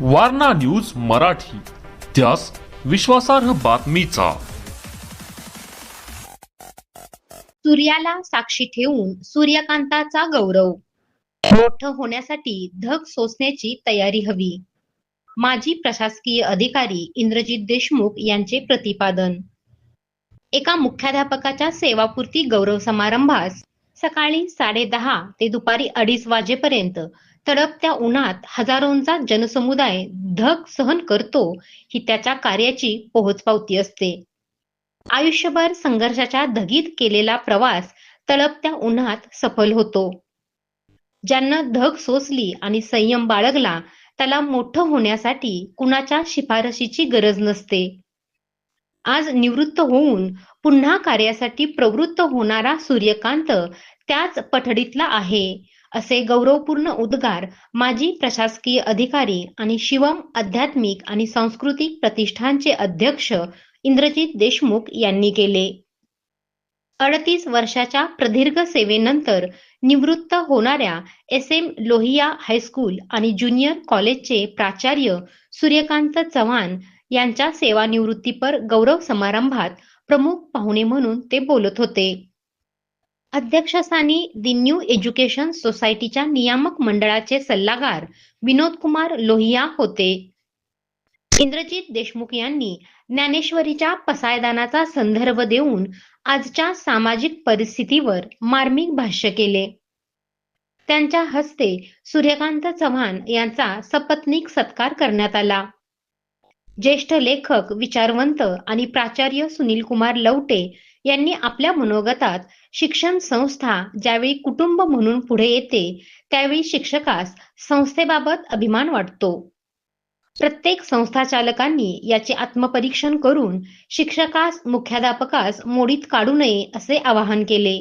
Warna news Marathi. त्यास विश्वासार्ह बातमीचा. सूर्याला साक्षी ठेवून सूर्यकांताचा गौरव. मोठं होण्यासाठी धग सोसण्याची तयारी हवी. माजी प्रशासकीय अधिकारी इंद्रजित देशमुख यांचे प्रतिपादन. एका मुख्याध्यापकाच्या सेवापूर्ती गौरव समारंभास सकाळी साडेदहा ते दुपारी अडीच वाजेपर्यंत तडपत्या उन्हात हजारोंचा जनसमुदाय धग सहन करतो ही त्याच्या कार्याची पोहोचपावती असते. आयुष्यभर संघर्षाच्या धगीत केलेला प्रवास तळपत्या उन्हात सफल होतो. ज्यांना धग सोसली आणि संयम बाळगला त्याला मोठं होण्यासाठी कुणाच्या शिफारशीची गरज नसते. आज निवृत्त होऊन पुन्हा कार्यासाठी प्रवृत्त होणारा सूर्यकांत त्याच पठडीतला आहे. असे गौरवपूर्ण उद्गार माजी प्रशासकीय अधिकारी आणि शिवम आध्यात्मिक आणि सांस्कृतिक प्रतिष्ठानचे अध्यक्ष इंद्रजित देशमुख यांनी केले. अडतीस वर्षाच्या प्रदीर्घ सेवेनंतर निवृत्त होणाऱ्या S M Lohia high school आणि ज्युनियर कॉलेजचे प्राचार्य सूर्यकांत चव्हाण यांच्या सेवानिवृत्तीपर गौरव समारंभात प्रमुख पाहुणे म्हणून ते बोलत होते. अध्यक्षस्थानी दि न्यू एज्युकेशन सोसायटीच्या नियामक मंडळाचे सल्लागार विनोद कुमार लोहिया होते. इंद्रजित देशमुख यांनी ज्ञानेश्वरीच्या पसायदानाचा संदर्भ देऊन आजच्या सामाजिक परिस्थितीवर मार्मिक भाष्य केले. त्यांच्या हस्ते सूर्यकांत चव्हाण यांचा सपत्नीक सत्कार करण्यात आला. ज्येष्ठ लेखक विचारवंत आणि प्राचार्य सुनील कुमार लवटे यांनी आपल्या मनोगतात शिक्षण संस्था ज्यावेळी कुटुंब म्हणून पुढे येते त्यावेळी शिक्षकास संस्थेबाबत अभिमान वाटतो. प्रत्येक संस्था चालकांनी याचे आत्मपरीक्षण करून शिक्षकास मुख्याध्यापकास मोडीत काढू नये असे आवाहन केले.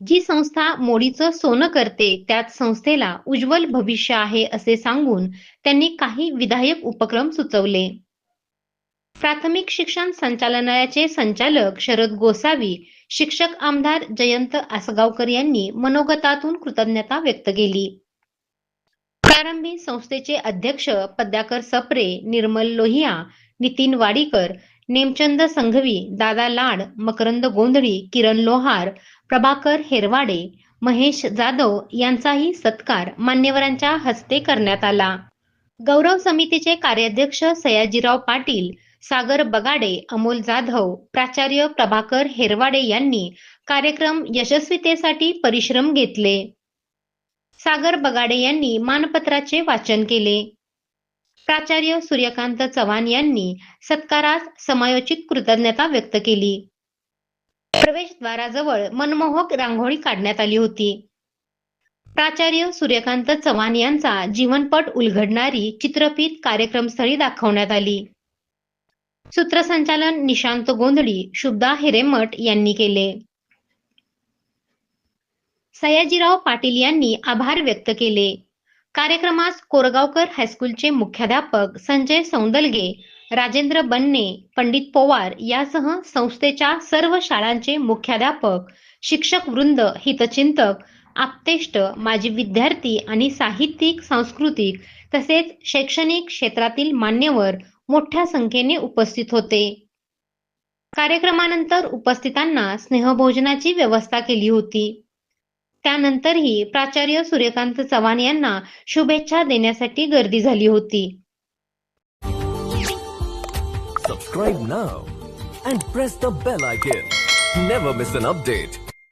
जी संस्था मोडीचं सोनं करते त्यात संस्थेला उज्ज्वल भविष्य आहे असे सांगून त्यांनी काही विधायक उपक्रम सुचवले. प्राथमिक शिक्षण संचालनालयाचे संचालक शरद गोसावी शिक्षक आमदार जयंत आसगावकर यांनी मनोगतातून कृतज्ञता व्यक्त केली. प्रारंभी संस्थेचे अध्यक्ष पद्याकर सप्रे निर्मल लोहिया नितीन वाडीकर नेमचंद संघवी दादा लाड मकरंद गोंधळी किरण लोहार प्रभाकर हेरवाडे महेश जाधव यांचाही सत्कार मान्यवरांच्या हस्ते करण्यात आला. गौरव समितीचे कार्याध्यक्ष सयाजीराव पाटील सागर बगाडे अमोल जाधव प्राचार्य प्रभाकर हेरवाडे यांनी कार्यक्रम यशस्वीतेसाठी परिश्रम घेतले. सागर बगाडे यांनी मानपत्राचे वाचन केले. प्राचार्य सूर्यकांत चव्हाण यांनी सत्कारास समयोचित कृतज्ञता व्यक्त केली. प्रवेशद्वाराजवळ मनमोहक रांगोळी काढण्यात आली होती. प्राचार्य सूर्यकांत चव्हाण यांचा जीवनपट उलगडणारी चित्रफित कार्यक्रमस्थळी दाखवण्यात आली. सूत्रसंचालन निशांत गोंधळी शुभदा हिरेमठ यांनी केले. सयाजीराव पाटील यांनी आभार व्यक्त केले. कार्यक्रमास कोरगावकर हायस्कूलचे मुख्याध्यापक संजय सौंदलगे राजेंद्र बन्ने पंडित पवार यासह संस्थेच्या सर्व शाळांचे मुख्याध्यापक शिक्षक वृंद हितचिंतक आप्तेष्ट माजी विद्यार्थी आणि साहित्यिक सांस्कृतिक तसेच शैक्षणिक क्षेत्रातील मान्यवर मोठ्या संख्येने उपस्थित होते कार्यक्रमानंतर उपस्थितांना स्नेहभोजनाची व्यवस्था केली होती त्यानंतरही प्राचार्य सूर्यकांत चव्हाण यांना शुभेच्छा देण्यासाठी गर्दी झाली होती Subscribe now and press the bell icon. Never miss an update.